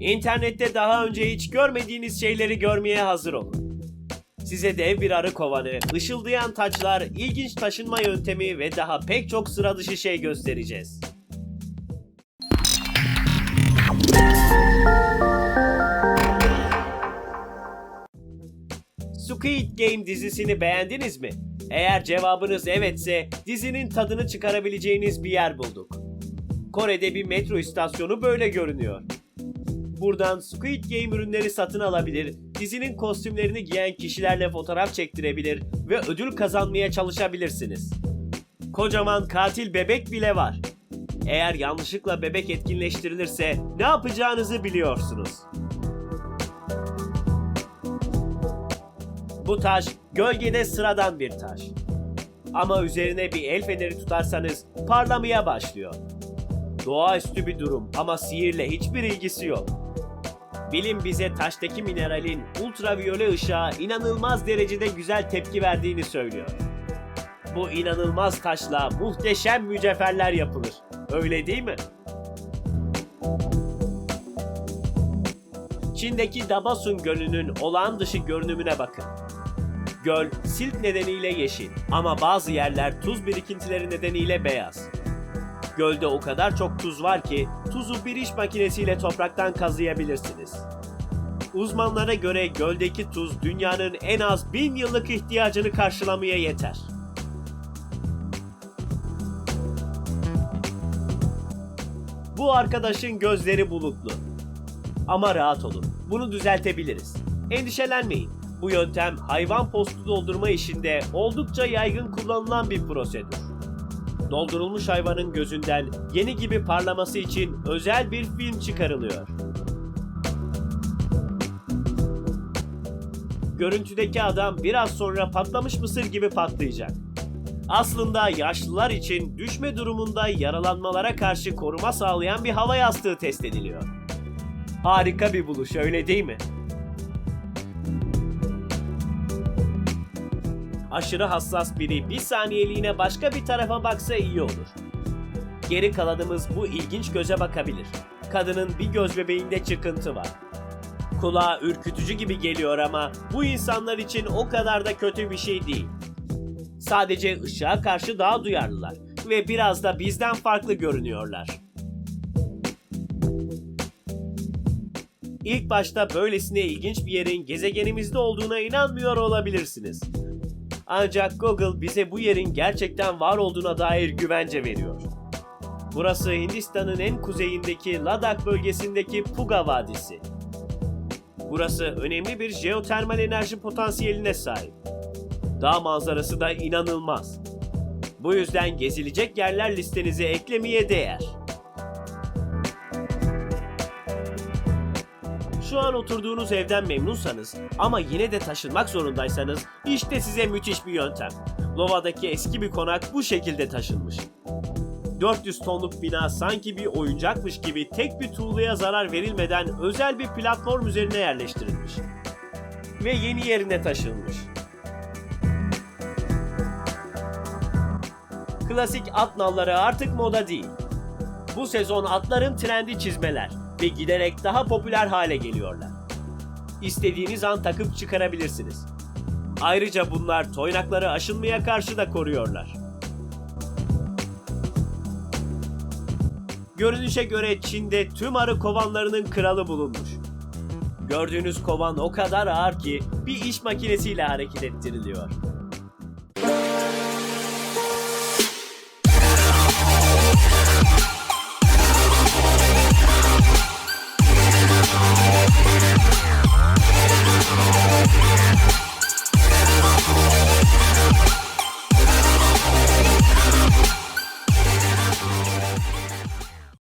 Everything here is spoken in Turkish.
İnternette daha önce hiç görmediğiniz şeyleri görmeye hazır olun. Size dev bir arı kovanı, ışıldayan taçlar, ilginç taşınma yöntemi ve daha pek çok sıra dışı şey göstereceğiz. Squid Game dizisini beğendiniz mi? Eğer cevabınız evetse dizinin tadını çıkarabileceğiniz bir yer bulduk. Kore'de bir metro istasyonu böyle görünüyor. Buradan Squid Game ürünleri satın alabilir, dizinin kostümlerini giyen kişilerle fotoğraf çektirebilir ve ödül kazanmaya çalışabilirsiniz. Kocaman katil bebek bile var. Eğer yanlışlıkla bebek etkinleştirilirse ne yapacağınızı biliyorsunuz. Bu taş gölgede sıradan bir taş. Ama üzerine bir el feneri tutarsanız parlamaya başlıyor. Doğaüstü bir durum ama sihirle hiçbir ilgisi yok. Bilim bize taştaki mineralin ultraviyole ışığa inanılmaz derecede güzel tepki verdiğini söylüyor. Bu inanılmaz taşla muhteşem mücevherler yapılır. Öyle değil mi? Çin'deki Dabasun Gölü'nün olağan dışı görünümüne bakın. Göl silt nedeniyle yeşil ama bazı yerler tuz birikintileri nedeniyle beyaz. Gölde o kadar çok tuz var ki tuzu bir iş makinesiyle topraktan kazıyabilirsiniz. Uzmanlara göre göldeki tuz dünyanın en az bin yıllık ihtiyacını karşılamaya yeter. Bu arkadaşın gözleri bulutlu. Ama rahat olun. Bunu düzeltebiliriz. Endişelenmeyin. Bu yöntem hayvan postu doldurma işinde oldukça yaygın kullanılan bir prosedür. Doldurulmuş hayvanın gözünden yeni gibi parlaması için özel bir film çıkarılıyor. Görüntüdeki adam biraz sonra patlamış mısır gibi patlayacak. Aslında yaşlılar için düşme durumunda yaralanmalara karşı koruma sağlayan bir hava yastığı test ediliyor. Harika bir buluş öyle değil mi? Aşırı hassas biri bir saniyeliğine başka bir tarafa baksa iyi olur. Geri kalanımız bu ilginç göze bakabilir. Kadının bir göz bebeğinde çıkıntı var. Kulağa ürkütücü gibi geliyor ama bu insanlar için o kadar da kötü bir şey değil. Sadece ışığa karşı daha duyarlılar ve biraz da bizden farklı görünüyorlar. İlk başta böylesine ilginç bir yerin gezegenimizde olduğuna inanmıyor olabilirsiniz. Ancak Google bize bu yerin gerçekten var olduğuna dair güvence veriyor. Burası Hindistan'ın en kuzeyindeki Ladakh bölgesindeki Puga Vadisi. Burası önemli bir jeotermal enerji potansiyeline sahip. Dağ manzarası da inanılmaz. Bu yüzden gezilecek yerler listenize eklemeye değer. Şu an oturduğunuz evden memnunsanız ama yine de taşınmak zorundaysanız işte size müthiş bir yöntem. Lova'daki eski bir konak bu şekilde taşınmış. 400 tonluk bina sanki bir oyuncakmış gibi tek bir tuğlaya zarar verilmeden özel bir platform üzerine yerleştirilmiş. Ve yeni yerine taşınmış. Klasik at nalları artık moda değil. Bu sezon atların trendi çizmeler ve giderek daha popüler hale geliyorlar. İstediğiniz an takıp çıkarabilirsiniz. Ayrıca bunlar toynakları aşınmaya karşı da koruyorlar. Görünüşe göre Çin'de tüm arı kovanlarının kralı bulunmuş. Gördüğünüz kovan o kadar ağır ki bir iş makinesiyle hareket ettiriliyor.